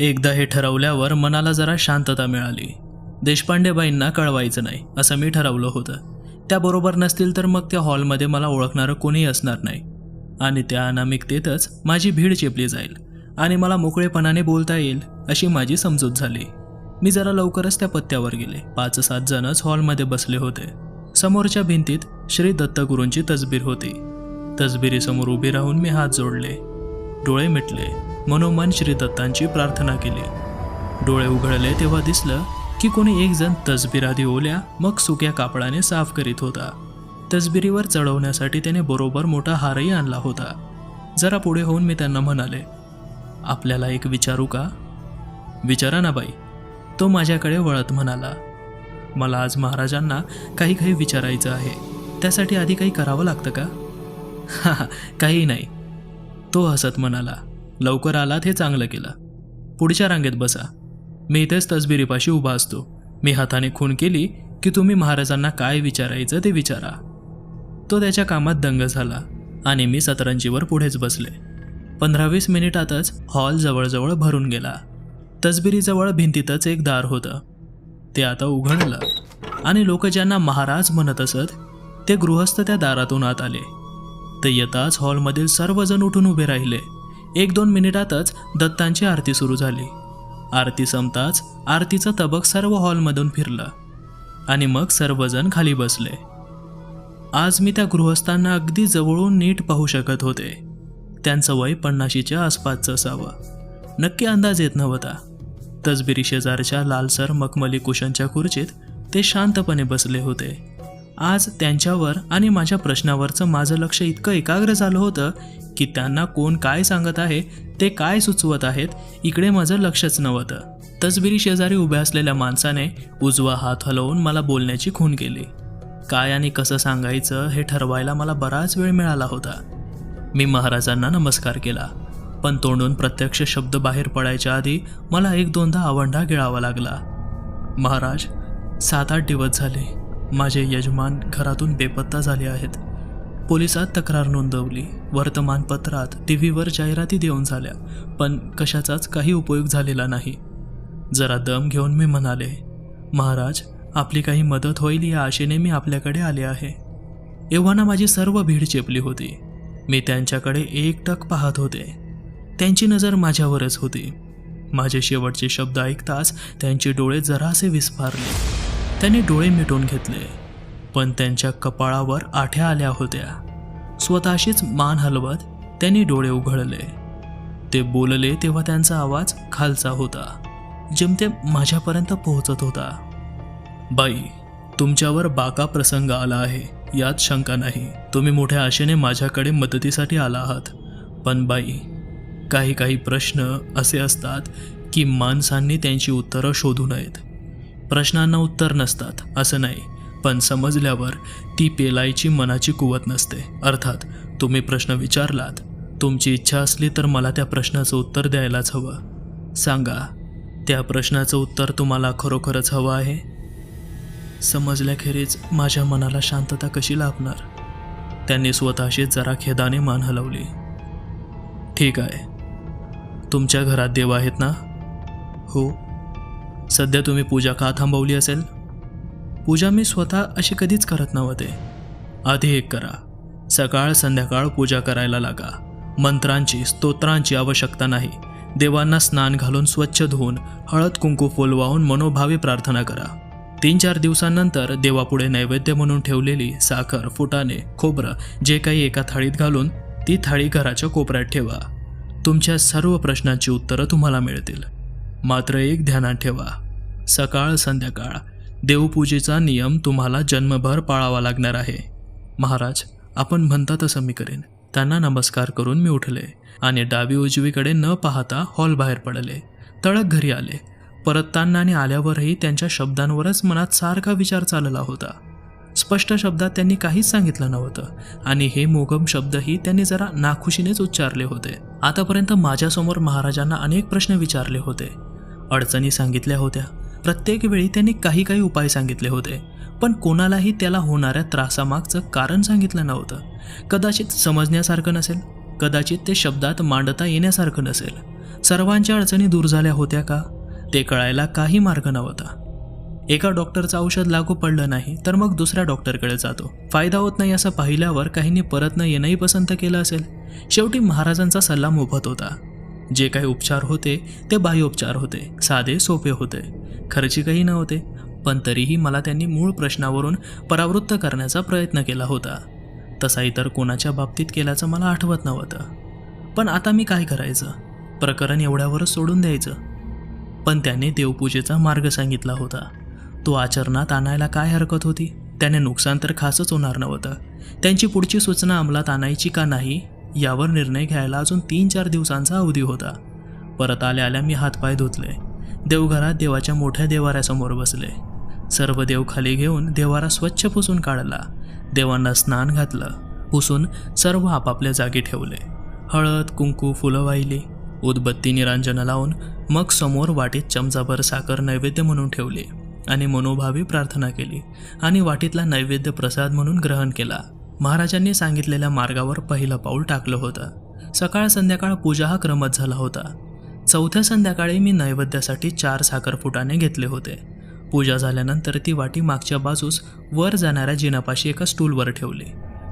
एकदा हे ठरवल्यावर मनाला जरा शांतता मिळाली. देशपांडेबाईंना कळवायचं नाही असं मी ठरवलं होतं. त्याबरोबर नसतील तर मग त्या हॉलमध्ये मला ओळखणारं कोणीही असणार नाही. आणि त्या अनामिकतेतच माझी भीड चेपली जाईल आणि मला मोकळेपणाने बोलता येईल अशी माझी समजूत झाली. मी जरा लवकरच त्या पत्त्यावर गेले. पाच सात जणच हॉलमध्ये बसले होते. समोरच्या भिंतीत श्री दत्तगुरूंची तसबीर होती. तसबिरीसमोर उभी राहून मी हात जोडले. डोळे मिटले. मनोमन श्री दत्तांची प्रार्थना केली. डोळे उघडले तेव्हा दिसलं की कोणी एक जण तसबीर आधी ओल्या मग सुक्या कापडाने साफ करीत होता. तसबिरीवर चढवण्यासाठी त्याने बरोबर मोठा हारही आणला होता. जरा पुढे होऊन मी त्यांना म्हणाले आपल्याला एक विचारू का? विचारा ना बाई तो माझ्याकडे वळत म्हणाला. मला आज महाराजांना काही काही विचारायचं आहे. त्यासाठी आधी काही करावं लागतं का? हां हा काही नाही तो हसत म्हणाला. लवकर आलात हे चांगलं केलं. पुढच्या रांगेत बसा. मी इथेच तसबिरीपाशी उभा असतो. मी हाताने खून केली की तुम्ही महाराजांना काय विचारायचं ते विचारा. तो त्याच्या कामात दंग झाला आणि मी सतरंजीवर पुढेच बसले. पंधरा वीस मिनिटातच हॉल जवळजवळ भरून गेला. तसबिरीजवळ भिंतीतच एक दार होतं. ते आता उघडलं आणि लोक ज्यांना महाराज म्हणत असत ते गृहस्थ त्या दारातून आत आले. ते येताच हॉलमधील सर्वजण उठून उभे राहिले. एक दोन मिनिटातच दत्तांची आरती सुरू झाली. आरती संपताच आरतीचं तबक सर्व हॉलमधून फिरलं आणि मग सर्वजण खाली बसले. आज मी त्या गृहस्थांना अगदी जवळून नीट पाहू शकत होते. त्यांचं वय पन्नाशीच्या आसपासचं असावं. नक्की अंदाज येत नव्हता. तसबिरी शेजारच्या लालसर मखमली कुशनच्या खुर्चीत ते शांतपणे बसले होते. आज त्यांच्यावर आणि माझ्या प्रश्नावरचं माझं लक्ष इतकं एकाग्र झालं होतं की त्यांना कोण काय सांगत आहे ते काय सुचवत आहेत इकडे माझं लक्षच नव्हतं. तसबिरी शेजारी उभ्या असलेल्या माणसाने उजवा हात हलवून मला बोलण्याची खून केली. काय आणि कसं सांगायचं हे ठरवायला मला बराच वेळ मिळाला होता. मी महाराजांना नमस्कार केला पण तोंडून प्रत्यक्ष शब्द बाहेर पडायच्या आधी मला एक दोनदा आवंढा गिळावा लागला. महाराज सात आठ दिवस झाले. माझे यजमान घरातून बेपत्ता झाले आहेत. पोलिसात तक्रार नोंदवली. वर्तमानपत्रात टी व्हीवर जाहिराती देऊन झाल्या पण कशाचाच काही उपयोग झालेला नाही. जरा दम घेऊन मी म्हणाले महाराज आपली काही मदत होईल या आशेने मी आपल्याकडे आले आहे. एव्हाना माझी सर्व भीड चेपली होती. मी त्यांच्याकडे एकटक पाहत होते. त्यांची नजर माझ्यावरच होती. माझे शेवटचे शब्द ऐकताच त्यांचे डोळे जरासे विस्फारले. त्यांनी डोळे मिटून घेतले. पण त्यांच्या कपाळावर आठ्या आल्या होत्या. स्वतःशीच मान हलवत त्यांनी डोळे उघडले. ते बोलले तेव्हा त्यांचा आवाज खालचा होता जेमते माझ्यापर्यंत पोहोचत होता. बाई तुमच्यावर बाका प्रसंग आला आहे यात शंका नाही. तुम्ही मोठ्या आशेने माझ्याकडे मदतीसाठी आला आहात. पण बाई काही काही प्रश्न असे असतात की माणसांनी त्यांची उत्तरं शोधू नयेत. प्रश्नांना उत्तर नसतात असं नाही. पण समजल्यावर ती पेलायची मनाची कुवत नसते. अर्थात तुम्ही प्रश्न विचारलात. तुमची इच्छा असली तर मला त्या प्रश्नाचं उत्तर द्यायलाच हवं. सांगा त्या प्रश्नाचं उत्तर तुम्हाला खरोखरच हवं आहे? समजल्याखेरीज माझ्या मनाला शांतता कशी लाभणार? त्यांनी स्वतःशी जरा खेदाने मान हलवली. ठीक आहे. तुमच्या घरात देव आहेत ना? हो. सध्या तुम्ही पूजा का थांबवली असेल? पूजा मी स्वतः अशी कधीच करत नव्हते. आधी एक करा. सकाळ संध्याकाळ पूजा करायला लागा. मंत्रांची स्तोत्रांची आवश्यकता नाही. देवांना स्नान घालून स्वच्छ धुवून हळद कुंकू फुलवाहून मनोभावे प्रार्थना करा. तीन चार दिवसांनंतर देवापुढे नैवेद्य म्हणून ठेवलेली साखर फुटाणे खोबरं जे काही एका थाळीत घालून ती थाळी घराच्या कोपऱ्यात ठेवा. तुमच्या सर्व प्रश्नांची उत्तरं तुम्हाला मिळतील. मात्र एक ध्यानात ठेवा. सकाळ संध्याकाळ. देवपूजेचा नियम तुम्हाला जन्मभर पाळावा लागणार आहे. महाराज आपण म्हणता तसं मी करेन. त्यांना नमस्कार करून मी उठले आणि डावी उजवीकडे न पाहता हॉल बाहेर पडले. तळक घरी आले. परतताना आणि आल्यावरही त्यांच्या शब्दांवरच मनात सारखा विचार चालला होता. स्पष्ट शब्दात त्यांनी काहीच सांगितलं नव्हतं आणि हे मोगम शब्दही त्यांनी जरा नाखुशीनेच उच्चारले होते. आतापर्यंत माझ्यासमोर महाराजांना अनेक प्रश्न विचारले होते. अडचणी सांगितल्या होत्या. प्रत्येक वेळी त्यांनी काही काही उपाय सांगितले होते पण कोणालाही त्याला होणाऱ्या त्रासामागचं कारण सांगितलं नव्हतं. कदाचित समजण्यासारखं नसेल कदाचित ते शब्दात मांडता येण्यासारखं नसेल. सर्वांच्या अडचणी दूर झाल्या होत्या का? ते कळायला काही मार्ग नव्हता. एका डॉक्टरचं औषध लागू पडलं नाही तर मग दुसऱ्या डॉक्टरकडे जातो. फायदा होत नाही असं पाहिल्यावर काहींनी परत न येणंही पसंत केलं असेल. शेवटी महाराजांचा सल्ला मोफत होता. जे काही उपचार होते ते बाह्योपचार होते साधे सोपे होते. खर्चिकही नव्हते पण तरीही मला त्यांनी मूळ प्रश्नावरून परावृत्त करण्याचा प्रयत्न केला होता. तसा इतर कोणाच्या बाबतीत केल्याचं मला आठवत नव्हतं. पण आता मी काय करायचं? प्रकरण एवढ्यावरच सोडून द्यायचं. पण त्याने देवपूजेचा मार्ग सांगितला होता. तो आचरणात आणायला काय हरकत होती? त्याने नुकसान तर खासच होणार नव्हतं. त्यांची पुढची सूचना अंमलात आणायची का नाही यावर निर्णय घ्यायला अजून तीन चार दिवसांचा अवधी होता. परत आल्या आल्या मी हातपाय धुतले. देवघरात देवाच्या मोठ्या देवाऱ्यासमोर बसले. सर्व देव खाली घेऊन देवारा स्वच्छ पुसून काढला. देवांना स्नान घातलं. पुसून सर्व आपापल्या जागी ठेवले. हळद कुंकू फुलं वाहिली. उदबत्ती निरांजन लावून मग समोर वाटीत चमचाभर साखर नैवेद्य म्हणून ठेवली आणि मनोभावी प्रार्थना केली आणि वाटीतला नैवेद्य प्रसाद म्हणून ग्रहण केला. महाराजांनी सांगितलेल्या मार्गावर पहिलं पाऊल टाकलं होतं. सकाळ संध्याकाळ पूजा हा क्रमच झाला होता. चौथ्या संध्याकाळी मी नैवेद्यासाठी चार साखरफुटाने घेतले होते. पूजा झाल्यानंतर ती वाटी मागच्या बाजूस वर जाणाऱ्या जिनापाशी एका स्टूलवर ठेवली.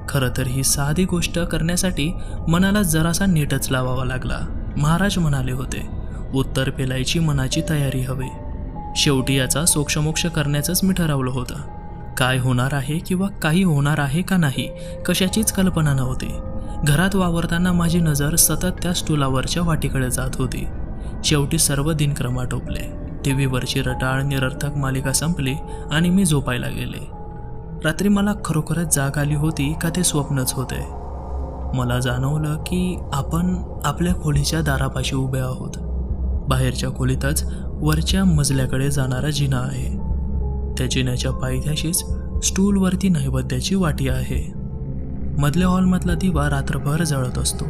खरं तर ही साधी गोष्ट करण्यासाठी मनाला जरासा नीटच लावावा लागला. महाराज म्हणाले होते उत्तर पेलायची मनाची तयारी हवी. शेवटी याचा सोक्षमोक्ष करण्याचंच मी ठरवलं होतं. काय होणार आहे किंवा काही होणार आहे का नाही कशाचीच कल्पना नव्हती. घरात वावरताना माझी नजर सतत त्या स्टुलावरच्या वाटीकडे जात होती. शेवटी सर्व दिनक्रम आटोपले टी व्हीवरची रटाळ निरर्थक मालिका संपली आणि मी झोपायला गेले. रात्री मला खरोखरच जाग आली होती का ते स्वप्नच होते. मला जाणवलं की आपण आपल्या खोलीच्या दारापाशी उभे आहोत. बाहेरच्या खोलीतच वरच्या मजल्याकडे जाणारा जिना आहे. त्या जिन्याच्या पायथ्याशीच स्टूलवरती नैवेद्याची वाटी आहे. मधल्या हॉलमधला दिवा रात्रभर जळत असतो.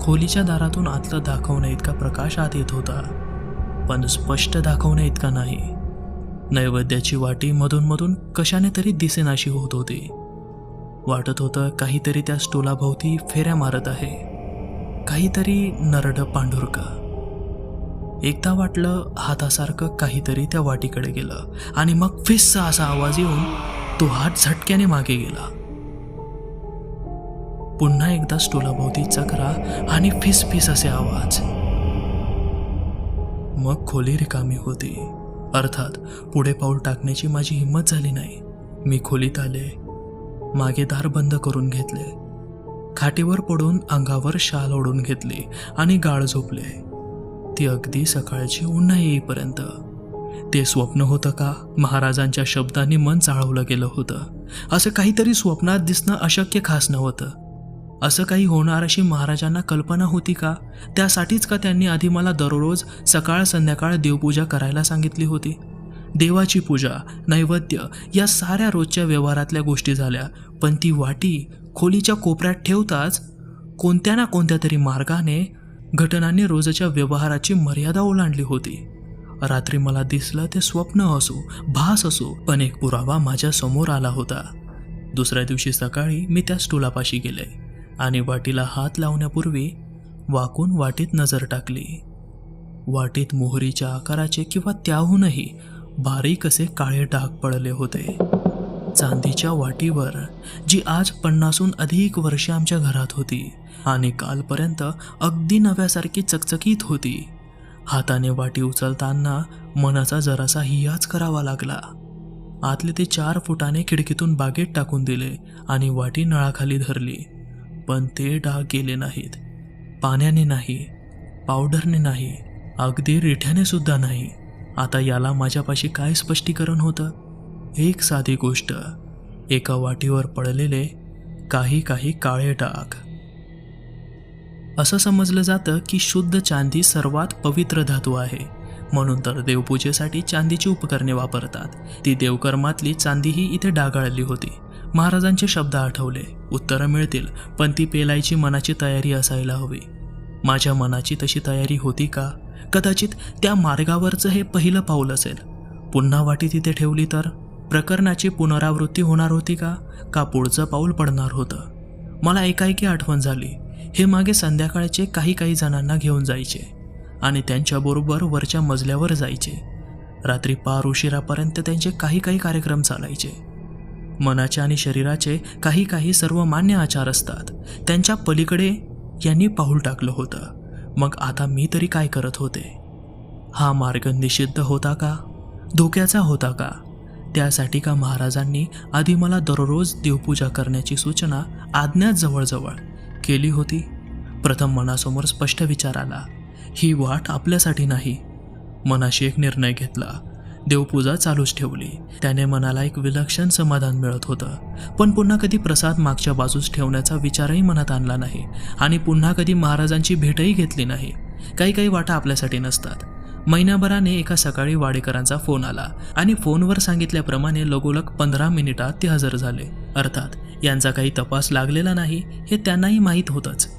खोलीच्या दारातून आतलं दाखवण्या इतका प्रकाश आत येत होता. पण स्पष्ट दाखवण्या इतका नाही. नैवेद्याची वाटी मधून कशाने तरी दिसेनाशी होत होती. वाटत होतं काहीतरी त्या स्टोलाभोवती फेऱ्या मारत आहे. काहीतरी नरड पांढुरका. एकदा वाटलं हातासारखं काहीतरी त्या वाटीकडे गेलं आणि मग फिसचा असा आवाज येऊन तो हात झटक्याने मागे गेला. पुन्हा एकदा स्टोलाभोवती चक्रा आणि फिस फिस असे आवाज. मग खोली रिकामी होती. अर्थात पुढे पाऊल टाकण्याची माझी हिंमत झाली नाही. मी खोलीत आले. मागे दार बंद करून घेतले. खाटीवर पडून अंगावर शाल ओढून घेतली आणि गाळ झोपले. ती अगदी सकाळची उन्हा येईपर्यंत. ते स्वप्न होतं का? महाराजांच्या शब्दांनी मन चाळवलं गेलं होतं. असं काहीतरी स्वप्नात दिसणं अशक्य खास नव्हतं. असं काही होणार अशी महाराजांना कल्पना होती का? त्यासाठीच का त्यांनी आधी मला दररोज सकाळ संध्याकाळ देवपूजा करायला सांगितली होती? देवाची पूजा नैवेद्य या साऱ्या रोजच्या व्यवहारातल्या गोष्टी झाल्या. पण ती वाटी खोलीच्या कोपऱ्यात ठेवताच कोणत्या ना कोणत्या तरी मार्गाने घटनांनी रोजच्या व्यवहाराची मर्यादा ओलांडली होती. रात्री मला दिसलं ते स्वप्न असो भास असो पण एक पुरावा माझ्यासमोर आला होता. दुसऱ्या दिवशी सकाळी मी त्या स्टुलापाशी गेले आणि वाटीला हात लावण्यापूर्वी वाकून वाटीत नजर टाकली. वाटीत मोहरीच्या आकाराचे किंवा त्याहूनही बारीक असे काळे डाग पडले होते. चांदीच्या वाटीवर जी आज पन्नासहून अधिक वर्षे आमच्या घरात होती आणि कालपर्यंत अगदी नव्यासारखी चकचकीत होती. हाताने वाटी उचलताना मनाचा जरासा हियाच करावा लागला. आतले ते चार फुटाने खिडकीतून बागेत टाकून दिले आणि वाटी नळाखाली धरली. पण ते डाग गेले नाहीत. पाण्याने नाही पावडरने नाही अगदी रिठ्याने सुद्धा नाही. आता याला माझ्यापाशी काय स्पष्टीकरण होतं? एक साधी गोष्ट. एका वाटीवर पडलेले काही काही काळे डाग. असं समजलं जातं की शुद्ध चांदी सर्वात पवित्र धातू आहे. म्हणून तर देवपूजेसाठी चांदीची उपकरणे वापरतात. ती देवकर्मातली चांदीही इथे डागाळली होती. महाराजांचे शब्द आठवले. उत्तरं मिळतील पण ती पेलायची मनाची तयारी असायला हवी. माझ्या मनाची तशी तयारी होती का? कदाचित त्या मार्गावरचं हे पहिलं पाऊल असेल. पुन्हा वाटी तिथे ठेवली तर? प्रकरणाची पुनरावृत्ती होणार होती का? का पुढचं पाऊल पडणार होतं? मला एकाएकी आठवण झाली. हे मागे संध्याकाळचे काही काही जणांना घेऊन जायचे आणि त्यांच्याबरोबर वरच्या मजल्यावर जायचे. रात्री पार उशिरापर्यंत त्यांचे काही काही कार्यक्रम चालायचे. मनाचे आणि शरीराचे काही काही सर्व मान्य आचार असतात. त्यांच्या पलीकडे यांनी पाऊल टाकलं होतं. मग आता मी तरी काय करत होते? हा मार्ग निषिद्ध होता का? धोक्याचा होता का? त्यासाठी का महाराजांनी आधी मला दररोज देवपूजा करण्याची सूचना आज्ञात जवळजवळ केली होती? प्रथम मनासमोर स्पष्ट विचार आला. ही वाट आपल्यासाठी नाही. मनाशी एक निर्णय घेतला. देवपूजा चालूच ठेवली. त्याने मनाला एक विलक्षण समाधान मिळत होतं. पण पुन्हा कधी प्रसाद मागच्या बाजूस ठेवण्याचा विचारही मनात आणला नाही आणि पुन्हा कधी महाराजांची भेटही घेतली नाही. काही काही वाटा आपल्यासाठी नसतात. महिन्याभराने एका सकाळी वाडेकरांचा फोन आला आणि फोनवर सांगितल्याप्रमाणे लगोलग पंधरा मिनिटात ते हजर झाले. अर्थात यांचा काही तपास लागलेला नाही हे त्यांनाही माहीत होतंच.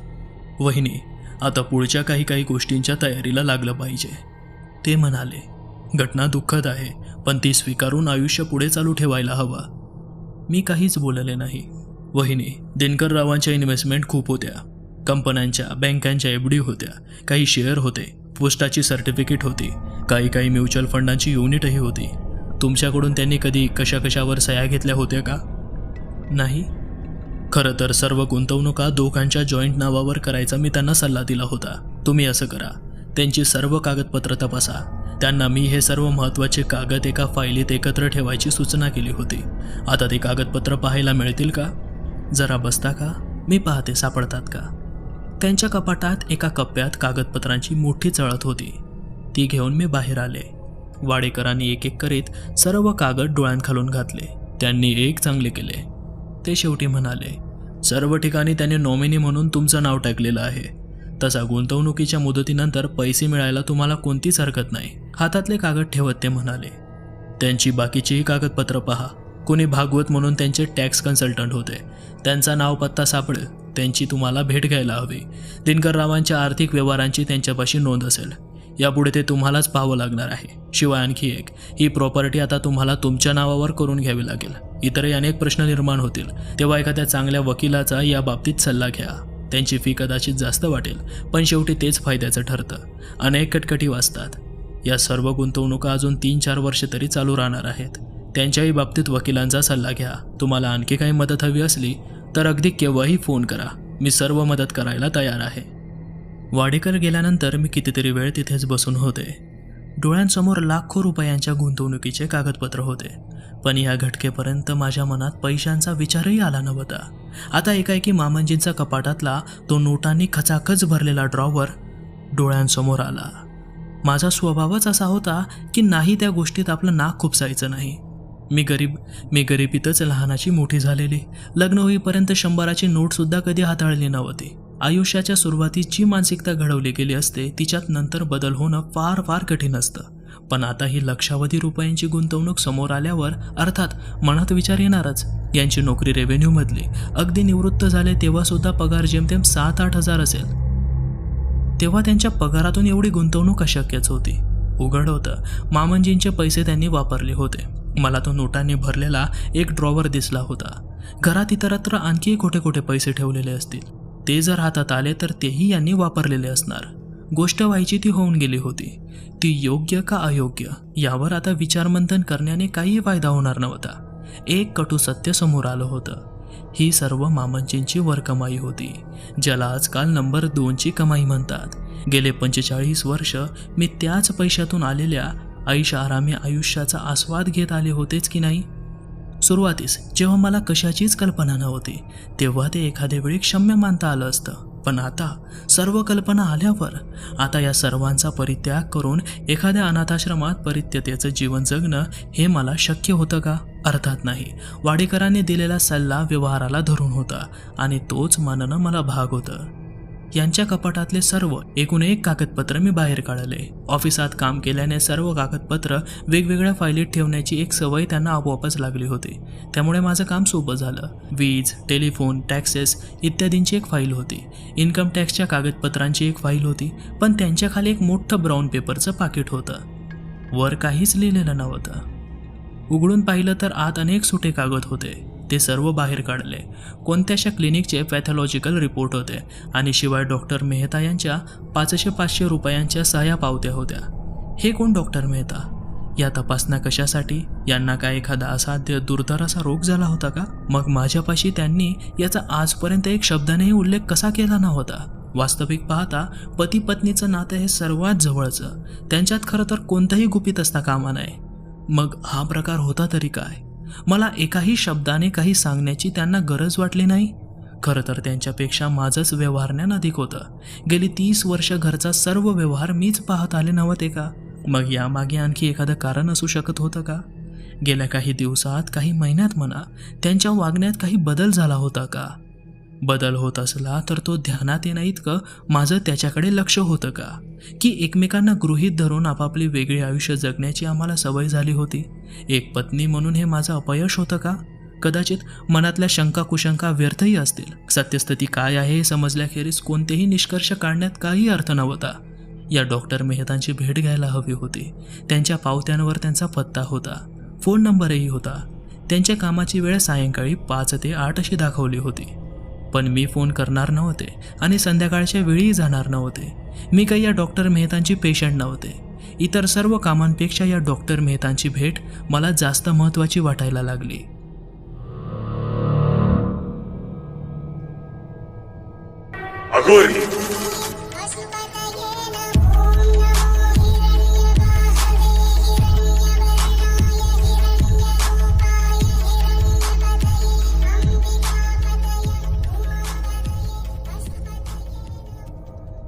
वहिनी आता पुढच्या काही काही गोष्टींच्या तयारीला लागलं पाहिजे. ते म्हणाले घटना दुःखद आहे पण ती स्वीकारून आयुष्य पुढे चालू ठेवायला हवं. मी काहीच बोलले नाही. वहिनी दिनकररावांच्या इन्व्हेस्टमेंट खूप होत्या. कंपन्यांच्या बँकांच्या एफ डी होत्या. काही शेअर होते. पोस्टाची सर्टिफिकेट होती. काही काही म्युच्युअल फंडांची युनिटही होती. तुमच्याकडून त्यांनी कधी कशा कशावर सह्या घेतल्या होत्या का? नाही. खरं तर सर्व गुंतवणुका दोघांच्या जॉईंट नावावर करायचा मी त्यांना सल्ला दिला होता. तुम्ही असं करा. त्यांची सर्व कागदपत्र तपासा. त्यांना मी हे सर्व महत्त्वाचे कागद एका फाईलीत एकत्र ठेवायची सूचना केली होती. आता ते कागदपत्र पाहायला मिळतील का? जरा बसता का? मी पाहते सापडतात का? त्यांच्या कपाटात एका कप्प्यात कागदपत्रांची मोठी चळत होती. ती घेऊन मी बाहेर आले. वाडेकरांनी एक एक करीत सर्व कागद डोळ्यांखालून घातले. त्यांनी एक चांगले केले. ते शेवटी म्हणाले सर्व ठिकाणी त्याने नॉमिनी म्हणून तुमचं नाव टाकलेलं आहे. तसा गुंतवणुकीच्या मुदतीनंतर पैसे मिळायला तुम्हाला कोणतीच हरकत नाही. हातातले कागद ठेवत ते म्हणाले त्यांची बाकीचीही कागदपत्र पहा. कोणी भागवत म्हणून त्यांचे टॅक्स कन्सल्टंट होते. त्यांचा नाव पत्ता सापडेल. त्यांची तुम्हाला भेट घ्यायला हवी. दिनकररावांच्या आर्थिक व्यवहारांची त्यांच्यापाशी नोंद असेल. यापुढे ते तुम्हालाच पाहावं लागणार आहे. शिवाय आणखी एक ही प्रॉपर्टी आता तुम्हाला तुमच्या नावावर करून घ्यावी लागेल. इतरही अनेक प्रश्न निर्माण होतील. तेव्हा एखाद्या चांगल्या वकिलाचा या बाबतीत सल्ला घ्या. त्यांची फी कदाचित जास्त वाटेल पण शेवटी तेच फायद्याचं ठरतं. अनेक कटकटी वाचतात. या सर्व गुंतवणुका अजून तीन चार वर्षे तरी चालू राहणार आहेत. त्यांच्याही बाबतीत वकिलांचा सल्ला घ्या. तुम्हाला आणखी काही मदत हवी असली तर अगदी केव्हाही फोन करा. मी सर्व मदत करायला तयार आहे. वाडेकर गेल्यानंतर मी कितीतरी वेळ तिथेच बसून होते. डोळ्यांसमोर लाखो रुपयांच्या गुंतवणुकीचे कागदपत्र होते. पण या घटकेपर्यंत माझ्या मनात पैशांचा विचारही आला नव्हता. आता एकाएकी मामंजींचा कपाटातला तो नोटांनी खचाखच भरलेला ड्रॉवर डोळ्यांसमोर आला. माझा स्वभावच असा होता की नाही त्या गोष्टीत आपलं नाक खुपसायचं नाही. मी गरीब मी गरिबीतच लहानाची मोठी झालेली. लग्न होईपर्यंत शंभराची नोटसुद्धा कधी हाताळली नव्हती. आयुष्याच्या सुरुवातीत जी मानसिकता घडवली गेली असते तिच्यात नंतर बदल होणं फार फार कठीण असतं. पण आता ही लक्षावधी रुपयांची गुंतवणूक समोर आल्यावर अर्थात मनात विचार येणारच. यांची नोकरी रेव्हेन्यूमधली अगदी निवृत्त झाले तेव्हासुद्धा पगार जेमतेम सात आठ हजार असेल. तेव्हा त्यांच्या पगारातून एवढी गुंतवणूक अशक्यच होती. उघड होतं. मामंजींचे पैसे त्यांनी वापरले होते. मला तो नोटांनी भरलेला एक ड्रॉवर दिसला होता. घरात इतरत्र आणखी कुठे कुठे पैसे ठेवलेले असतील? ते जर हातात आले तर तेही यांनी वापरलेले असणार. गोष्ट व्हायची ती होऊन गेली होती. ती योग्य का अयोग्य? यावर आता विचारमंथन करण्याने काही फायदा होणार नव्हता. एक कटू सत्य समोर आलं होतं. ही सर्व मामंचींची वरकमाई होती ज्याला आजकाल नंबर दोनची कमाई म्हणतात. गेले पंचेचाळीस वर्ष मी त्याच पैशातून आलेल्या आयुष्य आरामी आयुष्याचा आस्वाद घेत आले होतेच की नाही? सुरुवातीस जेव्हा मला कशाचीच कल्पना नव्हती तेव्हा ते एखाद्या वेळी क्षम्य मानता आलं असतं. पण आता सर्व कल्पना आल्यावर आता या सर्वांचा परित्याग करून एखाद्या अनाथाश्रमात परित्यतेचं जीवन जगणं हे मला शक्य होतं का? अर्थात नाही. वाडेकरांनी दिलेला सल्ला व्यवहाराला धरून होता आणि तोच मानणं मला भाग होतं. यांच्या कपाटातले सर्व एकूण एक कागदपत्र मी बाहेर काढले. ऑफिसात काम केल्याने सर्व कागदपत्र वेगवेगळ्या फायलीत ठेवण्याची एक सवय त्यांना आपोआपच लागली होती. त्यामुळे माझं काम सोपं झालं. वीज टेलिफोन टॅक्सेस इत्यादींची एक फाईल होती. इन्कम टॅक्सच्या कागदपत्रांची एक फाईल होती पण त्यांच्याखाली एक मोठं ब्राऊन पेपरचं पाकिट होतं. वर काहीच लिहिलेलं नव्हतं. उघडून पाहिलं तर आत अनेक सुटे कागद होते. ते सर्व बाहेर काढले. कोणत्याशा क्लिनिकचे पॅथॉलॉजिकल रिपोर्ट होते आणि शिवाय डॉक्टर मेहता यांच्या पाचशे पाचशे रुपयांच्या सहाय्या पावत्या होत्या. हे कोण डॉक्टर मेहता? या तपासण्या कशासाठी? यांना काय एखादा असाध्य दुर्धर असा रोग झाला होता का? मग माझ्यापाशी त्यांनी याचा आजपर्यंत एक शब्दानेही उल्लेख कसा केला नव्हता? वास्तविक पाहता पती पत्नीचं नातं हे सर्वात जवळचं. त्यांच्यात खरं तर कोणतंही गुपित असता कामा नये. मग हा प्रकार होता तरी काय? मला एकाही शब्दाने काही सांगण्याची त्यांना गरज वाटली नाही. खरं तर त्यांच्यापेक्षा माझंच व्यवहारज्ञान अधिक होतं. गेली तीस वर्ष घरचा सर्व व्यवहार मीच पाहत आले नव्हते का? मग यामागे आणखी एखादं कारण असू शकत होतं का? गेल्या काही दिवसात काही महिन्यात म्हणा त्यांच्या वागण्यात काही बदल झाला होता का? बदल होत असला तर तो ध्यानात येणं इतकं माझं त्याच्याकडे लक्ष होतं का? की एकमेकांना गृहीत धरून आपापली वेगळी आयुष्य जगण्याची आम्हाला सवय झाली होती? एक पत्नी म्हणून हे माझं अपयश होतं का? कदाचित मनातल्या शंका कुशंका व्यर्थही असतील. सत्यस्थिती काय आहे हे समजल्याखेरीज कोणतेही निष्कर्ष काढण्यात काही अर्थ नव्हता. या डॉक्टर मेहतांची भेट घ्यायला हवी होती. त्यांच्या पावत्यांवर त्यांचा पत्ता होता. फोन नंबरही होता. त्यांच्या कामाची वेळ सायंकाळी पाच ते आठ अशी दाखवली होती. पण मी फोन करणार नव्हते आणि संध्याकाळच्या वेळीही जाणार नव्हते. मी काही या डॉक्टर मेहतांची पेशंट नव्हते. इतर सर्व कामांपेक्षा या डॉक्टर मेहतांची भेट मला जास्त महत्त्वाची वाटायला लागली. अगोरी